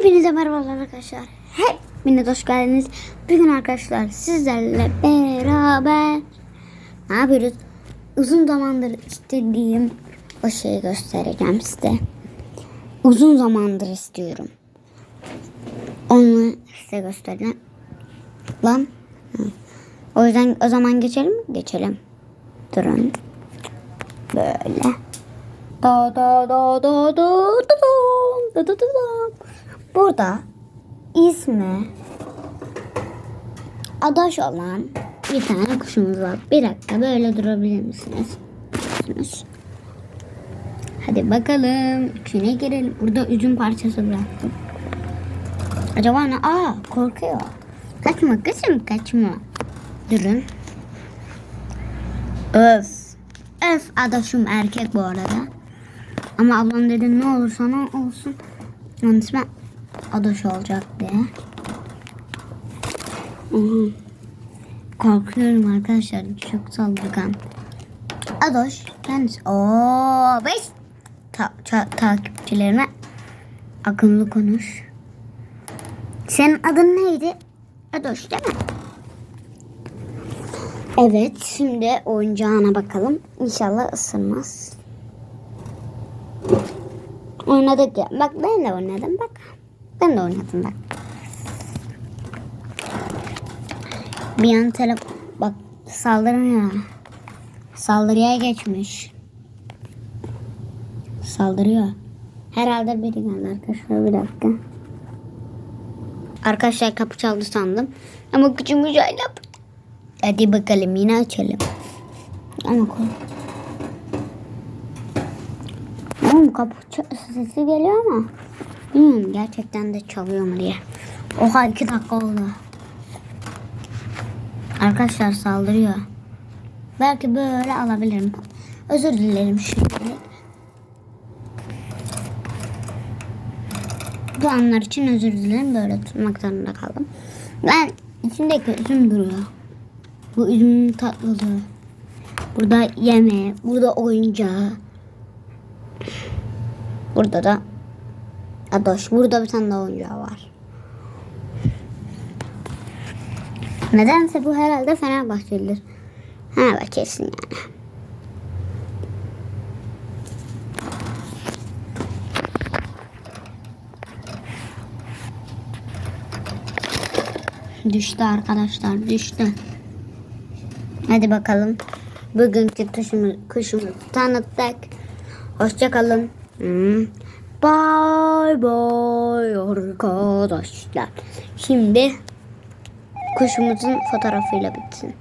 Hepinize merhabalar arkadaşlar. Hepiniz hoş geldiniz. Bugün arkadaşlar sizlerle beraber ne yapıyoruz? Uzun zamandır istediğim o şeyi göstereceğim size. Uzun zamandır istiyorum. Onu size göstereceğim. Lan. O yüzden o zaman geçelim mi? Geçelim. Durun. Böyle. Da da da da da da da da da da. Burada ismi adaş olan bir tane kuşumuz var. Bir dakika böyle durabilir misiniz? Misiniz? Hadi bakalım içine girelim. Burada üzüm parçası bıraktım. Acaba ne? Aa korkuyor. Kaçma kızım kaçma. Durun. Öf. Öf adaşım erkek bu arada. Ama ablam dedi ne olursa ne olsun. Onun ismi adaş olacak diye. Korkuyorum arkadaşlar. Çok saldırgan. Adoş kendisi. Oo, beş ta- ta- takipçilerime akıllı konuş. Senin adın neydi? Adoş değil mi? Evet, şimdi oyuncağına bakalım. İnşallah ısırmaz. Oynadık ya. Bak ben de oynadım bak. Ben de oynadım bak. Bir an telefon... Bak saldırıyor. Saldırıya geçmiş. Saldırıyor. Herhalde biri geldi arkadaşlar bir dakika. Arkadaşlar kapı çaldı sandım. Ama küçümüz hala Hadi bakalım yine açalım. Ama kork. Oğlum kapı sesi geliyor ama bilmiyorum gerçekten de çalıyor mu diye. Oha iki dakika oldu. Arkadaşlar saldırıyor. Belki böyle alabilirim. Özür dilerim şimdi. Bu anlar için özür dilerim. Böyle tutmak zorunda kaldım. Ben içindeki üzüm duruyor. Bu üzümün tatlılığı. Burada yemeği, burada oyuncağı. Burada da Adoş. Burada bir tane daha oyuncağı var. Nedense bu herhalde Fenerbahçelidir. Fenerbahçelisin yani. Düştü arkadaşlar düştü. Hadi bakalım. Bugünkü kuşumuzu, kuşumuzu tanıttık. Hoşçakalın. Hmm. Bye bye arkadaşlar. Şimdi kuşumuzun fotoğrafıyla bitsin.